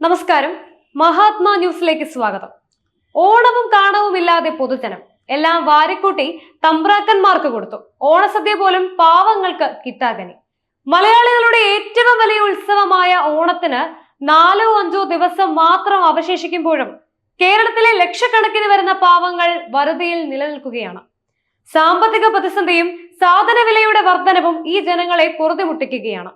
നമസ്കാരം. മഹാത്മാ ന്യൂസിലേക്ക് സ്വാഗതം. ഓണവും കാണവും ഇല്ലാതെ പൊതുജനം. എല്ലാം വാരിക്കൂട്ടി തമ്പ്രാക്കന്മാർക്ക് കൊടുത്തു. ഓണസദ്യ പോലും പാവങ്ങൾക്ക് കിട്ടാകനി മലയാളികളുടെ ഏറ്റവും വലിയ ഉത്സവമായ ഓണത്തിന് നാലോ അഞ്ചോ ദിവസം മാത്രം അവശേഷിക്കുമ്പോഴും കേരളത്തിലെ ലക്ഷക്കണക്കിന് വരുന്ന പാവങ്ങൾ വറുതിയിൽ നിലനിൽക്കുകയാണ്. സാമ്പത്തിക പ്രതിസന്ധിയും സാധനവിലയുടെ വർധനവും ഈ ജനങ്ങളെ പൊറുതിമുട്ടിക്കുകയാണ്.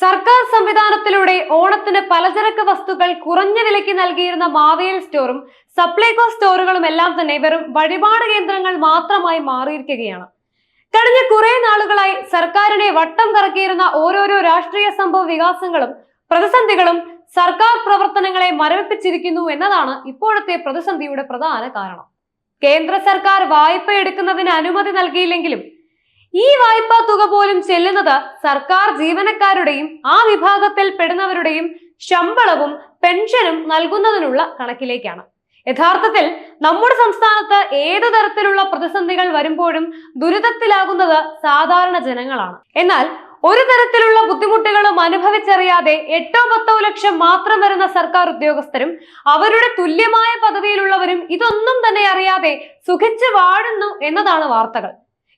സർക്കാർ സംവിധാനത്തിലൂടെ ഓണത്തിന് പലചരക്ക് വസ്തുക്കൾ കുറഞ്ഞ വിലയ്ക്ക് നൽകിയിരുന്ന മാവേൽ സ്റ്റോറും സപ്ലൈകോ സ്റ്റോറുകളും എല്ലാം തന്നെ വെറും വഴിപാട് കേന്ദ്രങ്ങൾ മാത്രമായി മാറിയിരിക്കുകയാണ്. കഴിഞ്ഞ കുറെ നാളുകളായി സർക്കാരിനെ വട്ടം കറക്കിയിരുന്ന ഓരോരോ രാഷ്ട്രീയ സംഭവ വികാസങ്ങളും പ്രതിസന്ധികളും സർക്കാർ പ്രവർത്തനങ്ങളെ മരവിപ്പിച്ചിരിക്കുന്നു എന്നതാണ് ഇപ്പോഴത്തെ പ്രതിസന്ധിയുടെ പ്രധാന കാരണം. കേന്ദ്ര സർക്കാർ വായ്പ എടുക്കുന്നതിന് അനുമതി നൽകിയില്ലെങ്കിലും ഈ വായ്പാ തുക പോലും ചെല്ലുന്നത് സർക്കാർ ജീവനക്കാരുടെയും ആ വിഭാഗത്തിൽ പെടുന്നവരുടെയും ശമ്പളവും പെൻഷനും നൽകുന്നതിനുള്ള കണക്കിലേക്കാണ്. യഥാർത്ഥത്തിൽ നമ്മുടെ സംസ്ഥാനത്ത് ഏത് തരത്തിലുള്ള പ്രതിസന്ധികൾ വരുമ്പോഴും ദുരിതത്തിലാകുന്നത് സാധാരണ ജനങ്ങളാണ്. എന്നാൽ ഒരു തരത്തിലുള്ള ബുദ്ധിമുട്ടുകളും അനുഭവിച്ചറിയാതെ എട്ടോ പത്തോ ലക്ഷം മാത്രം വരുന്ന സർക്കാർ ഉദ്യോഗസ്ഥരും അവരുടെ തുല്യമായ പദവിയിലുള്ളവരും ഇതൊന്നും തന്നെ അറിയാതെ സുഖിച്ച് വാഴുന്നു എന്നതാണ് വാർത്തകൾ.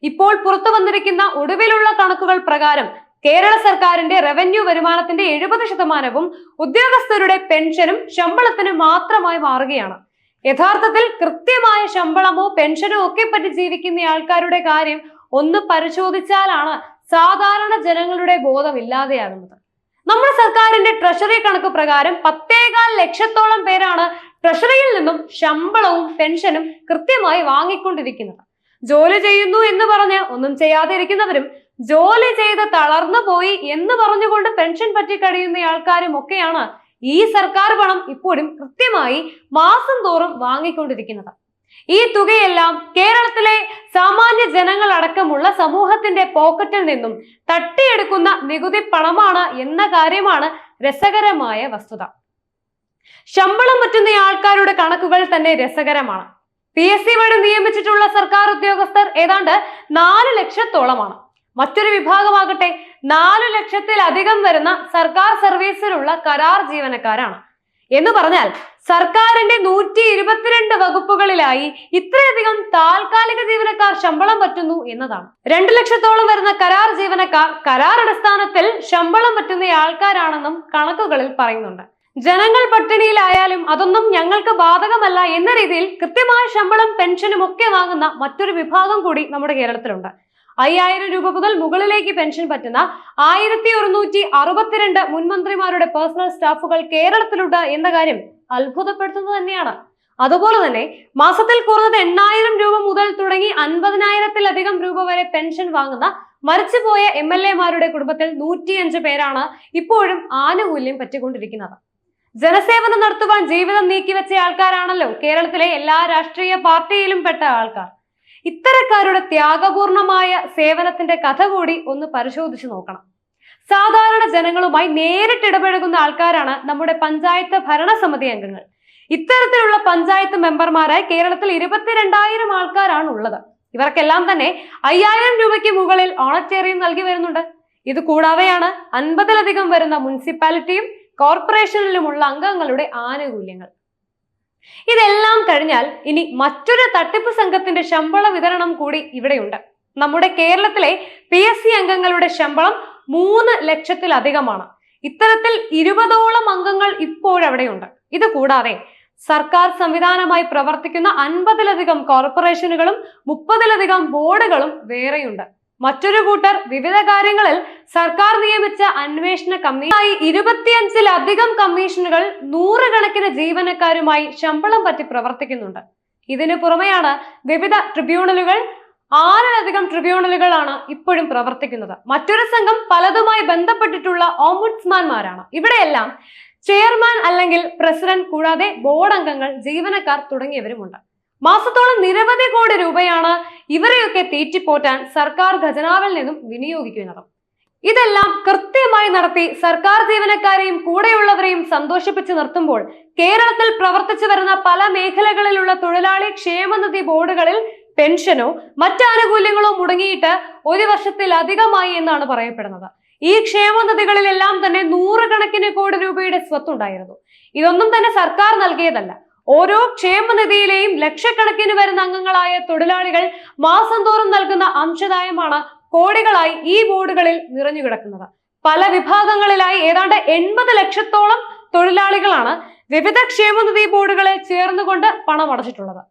ഇപ്പോൾ പുറത്തു വന്നിരിക്കുന്ന ഒടുവിലുള്ള കണക്കുകൾ പ്രകാരം കേരള സർക്കാരിന്റെ റവന്യൂ വരുമാനത്തിന്റെ എഴുപത് ശതമാനവും ഉദ്യോഗസ്ഥരുടെ പെൻഷനും ശമ്പളത്തിനും മാത്രമായി മാറുകയാണ്. യഥാർത്ഥത്തിൽ കൃത്യമായ ശമ്പളമോ പെൻഷനോ ഒക്കെ പറ്റി ജീവിക്കുന്ന ആൾക്കാരുടെ കാര്യം ഒന്ന് പരിശോധിച്ചാലാണ് സാധാരണ ജനങ്ങളുടെ ബോധം ഇല്ലാതെയാകുന്നത്. നമ്മുടെ സർക്കാരിന്റെ ട്രഷറി കണക്ക് പ്രകാരം പത്തേകാൽ ലക്ഷത്തോളം പേരാണ് ട്രഷറിയിൽ നിന്നും ശമ്പളവും പെൻഷനും കൃത്യമായി വാങ്ങിക്കൊണ്ടിരിക്കുന്നത്. ജോലി ചെയ്യുന്നു എന്ന് പറഞ്ഞ് ഒന്നും ചെയ്യാതെ ഇരിക്കുന്നവരും ജോലി ചെയ്ത് തളർന്നു പോയി എന്ന് പറഞ്ഞുകൊണ്ട് പെൻഷൻ പറ്റി കഴിയുന്ന ആൾക്കാരും ഒക്കെയാണ് ഈ സർക്കാർ പണം ഇപ്പോഴും കൃത്യമായി മാസം തോറും വാങ്ങിക്കൊണ്ടിരിക്കുന്നത്. ഈ തുകയെല്ലാം കേരളത്തിലെ സാമാന്യ ജനങ്ങൾ അടക്കമുള്ള സമൂഹത്തിന്റെ പോക്കറ്റിൽ നിന്നും തട്ടിയെടുക്കുന്ന നികുതി പണമാണ് എന്ന കാര്യമാണ് രസകരമായ വസ്തുത. ശമ്പളം പറ്റുന്ന ആൾക്കാരുടെ കണക്കുകൾ തന്നെ രസകരമാണ്. പി എസ് സി വഴി നിയമിച്ചിട്ടുള്ള സർക്കാർ ഉദ്യോഗസ്ഥർ ഏതാണ്ട് നാല് ലക്ഷത്തോളമാണ്. മറ്റൊരു വിഭാഗമാകട്ടെ നാല് ലക്ഷത്തിലധികം വരുന്ന സർക്കാർ സർവീസിലുള്ള കരാർ ജീവനക്കാരാണ്. എന്ന് പറഞ്ഞാൽ സർക്കാരിന്റെ നൂറ്റി ഇരുപത്തിരണ്ട് വകുപ്പുകളിലായി ഇത്രയധികം താൽക്കാലിക ജീവനക്കാർ ശമ്പളം പറ്റുന്നു എന്നതാണ്. രണ്ടു ലക്ഷത്തോളം വരുന്ന കരാർ ജീവനക്കാർ കരാർ അടിസ്ഥാനത്തിൽ ശമ്പളം പറ്റുന്ന ആൾക്കാരാണെന്നും കണക്കുകളിൽ പറയുന്നുണ്ട്. ജനങ്ങൾ പട്ടിണിയിലായാലും അതൊന്നും ഞങ്ങൾക്ക് ബാധകമല്ല എന്ന രീതിയിൽ കൃത്യമായ ശമ്പളം പെൻഷനും ഒക്കെ വാങ്ങുന്ന മറ്റൊരു വിഭാഗം കൂടി നമ്മുടെ കേരളത്തിലുണ്ട്. അയ്യായിരം രൂപ മുതൽ മുകളിലേക്ക് പെൻഷൻ പറ്റുന്ന ആയിരത്തി ഒരുന്നൂറ്റി അറുപത്തിരണ്ട് മുൻമന്ത്രിമാരുടെ പേഴ്സണൽ സ്റ്റാഫുകൾ കേരളത്തിലുണ്ട് എന്ന കാര്യം അത്ഭുതപ്പെടുത്തുന്നത് തന്നെയാണ്. അതുപോലെ തന്നെ മാസത്തിൽ കുറഞ്ഞത് എണ്ണായിരം രൂപ മുതൽ തുടങ്ങി അൻപതിനായിരത്തിലധികം രൂപ വരെ പെൻഷൻ വാങ്ങുന്ന മരിച്ചുപോയ എം എൽ എമാരുടെ കുടുംബത്തിൽ നൂറ്റിയഞ്ച് പേരാണ് ഇപ്പോഴും ആനുകൂല്യം പറ്റിക്കൊണ്ടിരിക്കുന്നത്. ജനസേവനം നടത്തുവാൻ ജീവിതം നീക്കിവെച്ച ആൾക്കാരാണല്ലോ കേരളത്തിലെ എല്ലാ രാഷ്ട്രീയ പാർട്ടിയിലും പെട്ട ആൾക്കാർ. ഇത്തരക്കാരുടെ ത്യാഗപൂർണമായ സേവനത്തിന്റെ കഥ കൂടി ഒന്ന് പരിശോധിച്ചു നോക്കണം. സാധാരണ ജനങ്ങളുമായി നേരിട്ട് ഇടപഴകുന്ന ആൾക്കാരാണ് നമ്മുടെ പഞ്ചായത്ത് ഭരണസമിതി അംഗങ്ങൾ. ഇത്തരത്തിലുള്ള പഞ്ചായത്ത് മെമ്പർമാരായി കേരളത്തിൽ ഇരുപത്തിരണ്ടായിരം ആൾക്കാരാണ് ഉള്ളത്. ഇവർക്കെല്ലാം തന്നെ അയ്യായിരം രൂപയ്ക്ക് മുകളിൽ ഓണച്ചേറിയും നൽകി വരുന്നുണ്ട്. ഇത് കൂടാതെയാണ് അൻപതിലധികം വരുന്ന മുനിസിപ്പാലിറ്റിയും കോർപ്പറേഷനിലുമുള്ള അംഗങ്ങളുടെ ആനുകൂല്യങ്ങൾ. ഇതെല്ലാം കഴിഞ്ഞാൽ ഇനി മറ്റൊരു തട്ടിപ്പ് സംഘത്തിന്റെ ശമ്പള വിതരണം കൂടി ഇവിടെയുണ്ട്. നമ്മുടെ കേരളത്തിലെ പി എസ് സി അംഗങ്ങളുടെ ശമ്പളം മൂന്ന് ലക്ഷത്തിലധികമാണ്. ഇത്തരത്തിൽ ഇരുപതോളം അംഗങ്ങൾ ഇപ്പോഴവിടെയുണ്ട്. ഇത് കൂടാതെ സർക്കാർ സംവിധാനമായി പ്രവർത്തിക്കുന്ന അൻപതിലധികം കോർപ്പറേഷനുകളും മുപ്പതിലധികം ബോർഡുകളും വേറെയുണ്ട്. മറ്റൊരു കൂട്ടർ വിവിധ കാര്യങ്ങളിൽ സർക്കാർ നിയമിച്ച അന്വേഷണ കമ്മീഷനായി ഇരുപത്തിയഞ്ചിലധികം കമ്മീഷനുകൾ നൂറുകണക്കിന് ജീവനക്കാരുമായി ശമ്പളം പറ്റി പ്രവർത്തിക്കുന്നുണ്ട്. ഇതിനു പുറമെയാണ് വിവിധ ട്രിബ്യൂണലുകൾ ആറിലധികം ട്രിബ്യൂണലുകളാണ് ഇപ്പോഴും പ്രവർത്തിക്കുന്നത്. മറ്റൊരു സംഘം പലതുമായി ബന്ധപ്പെട്ടിട്ടുള്ള ഓംബുഡ്സ്മാൻമാരാണ്. ഇവിടെയെല്ലാം ചെയർമാൻ അല്ലെങ്കിൽ പ്രസിഡന്റ് കൂടാതെ ബോർഡ് അംഗങ്ങൾ ജീവനക്കാർ തുടങ്ങിയവരുമുണ്ട്. മാസത്തോളം നിരവധി കോടി രൂപയാണ് ഇവരെയൊക്കെ തീറ്റിപ്പോറ്റാൻ സർക്കാർ ഖജനാവിൽ നിന്നും വിനിയോഗിക്കുന്നത്. ഇതെല്ലാം കൃത്യമായി നടത്തി സർക്കാർ ജീവനക്കാരെയും കൂടെയുള്ളവരെയും സന്തോഷിപ്പിച്ച് നിർത്തുമ്പോൾ കേരളത്തിൽ പ്രവർത്തിച്ചു വരുന്ന പല മേഖലകളിലുള്ള തൊഴിലാളി ക്ഷേമനിധി ബോർഡുകളിൽ പെൻഷനോ മറ്റ് ആനുകൂല്യങ്ങളോ മുടങ്ങിയിട്ട് ഒരു വർഷത്തിലധികമായി എന്നാണ് പറയപ്പെടുന്നത്. ഈ ക്ഷേമനിധികളിലെല്ലാം തന്നെ നൂറുകണക്കിന് കോടി രൂപയുടെ സ്വത്തുണ്ടായിരുന്നു. ഇതൊന്നും തന്നെ സർക്കാർ നൽകിയതല്ല. ഓരോ ക്ഷേമനിധിയിലെയും ലക്ഷക്കണക്കിന് വരുന്ന അംഗങ്ങളായ തൊഴിലാളികൾ മാസം തോറും നൽകുന്ന അംശദായമാണ് കോടികളായി ഈ ബോർഡുകളിൽ നിറഞ്ഞു കിടക്കുന്നത്. പല വിഭാഗങ്ങളിലായി ഏതാണ്ട് എൺപത് ലക്ഷത്തോളം തൊഴിലാളികളാണ് വിവിധ ക്ഷേമനിധി ബോർഡുകളെ ചേർന്നുകൊണ്ട് പണം അടച്ചിട്ടുള്ളത്.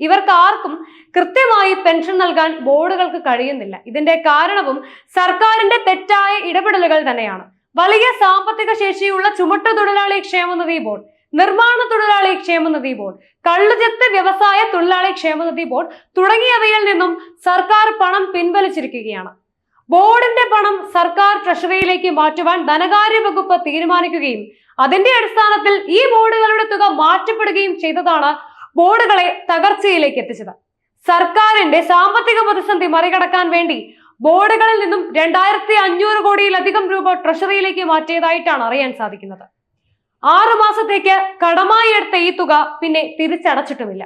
ഇവർക്ക് ആർക്കും കൃത്യമായി പെൻഷൻ നൽകാൻ ബോർഡുകൾക്ക് കഴിയുന്നില്ല. ഇതിന്റെ കാരണവും സർക്കാരിന്റെ തെറ്റായ ഇടപെടലുകൾ തന്നെയാണ്. വലിയ സാമ്പത്തിക ശേഷിയുള്ള ചുമട്ടു തൊഴിലാളി ക്ഷേമനിധി ബോർഡ് നിർമ്മാണ തൊഴിലാളി ക്ഷേമനിധി ബോർഡ് കള്ളുചെത്ത് വ്യവസായ തൊഴിലാളി ക്ഷേമനിധി ബോർഡ് തുടങ്ങിയവയിൽ നിന്നും സർക്കാർ പണം പിൻവലിച്ചിരിക്കുകയാണ്. ബോർഡിന്റെ പണം സർക്കാർ ട്രഷറിയിലേക്ക് മാറ്റുവാൻ ധനകാര്യ വകുപ്പ് തീരുമാനിക്കുകയും അതിന്റെ അടിസ്ഥാനത്തിൽ ഈ ബോർഡുകളുടെ തുക മാറ്റപ്പെടുകയും ചെയ്തതാണ് ബോർഡുകളെ തകർച്ചയിലേക്ക് എത്തിച്ചത്. സർക്കാരിന്റെ സാമ്പത്തിക പ്രതിസന്ധി മറികടക്കാൻ വേണ്ടി ബോർഡുകളിൽ നിന്നും രണ്ടായിരത്തി അഞ്ഞൂറ് കോടിയിലധികം രൂപ ട്രഷറിയിലേക്ക് മാറ്റിയതായിട്ടാണ് അറിയാൻ സാധിക്കുന്നത്. ആറു മാസത്തേക്ക് കടമായി എടുത്ത ഈ തുക പിന്നെ തിരിച്ചടച്ചിട്ടുമില്ല.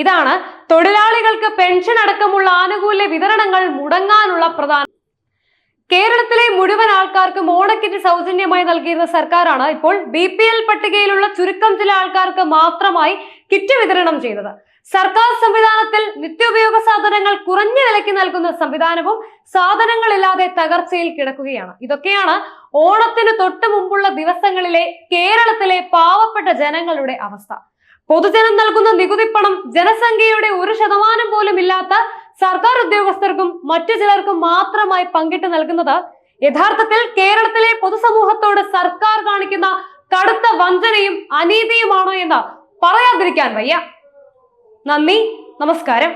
ഇതാണ് തൊഴിലാളികൾക്ക് പെൻഷൻ അടക്കമുള്ള ആനുകൂല്യ വിതരണങ്ങൾ മുടങ്ങാനുള്ള പ്രധാന കേരളത്തിലെ മുഴുവൻ ആൾക്കാർക്കും ഓണക്കിറ്റ് സൗജന്യമായി നൽകിയിരുന്ന സർക്കാരാണ് ഇപ്പോൾ ബി പി എൽ പട്ടികയിലുള്ള ചുരുക്കം ചില ആൾക്കാർക്ക് മാത്രമായി കിറ്റ് വിതരണം ചെയ്തത്. സർക്കാർ സംവിധാനത്തിൽ നിത്യോപയോഗ സാധനങ്ങൾ കുറഞ്ഞ വിലയ്ക്ക് നൽകുന്ന സംവിധാനവും സാധനങ്ങളില്ലാതെ തകർച്ചയിൽ കിടക്കുകയാണ്. ഇതൊക്കെയാണ് ഓണത്തിന് തൊട്ട് മുമ്പുള്ള ദിവസങ്ങളിലെ കേരളത്തിലെ പാവപ്പെട്ട ജനങ്ങളുടെ അവസ്ഥ. പൊതുജനം നൽകുന്ന നികുതി പണം ജനസംഖ്യയുടെ ഒരു ശതമാനം പോലും ഇല്ലാത്ത സർക്കാർ ഉദ്യോഗസ്ഥർക്കും മറ്റു ചിലർക്കും മാത്രമായി പങ്കിട്ട് നൽകുന്നത് യഥാർത്ഥത്തിൽ കേരളത്തിലെ പൊതുസമൂഹത്തോട് സർക്കാർ കാണിക്കുന്ന കടുത്ത വഞ്ചനയും അനീതിയുമാണോ എന്ന് പറയാതിരിക്കാൻ വയ്യ. നന്ദി നമസ്കാരം.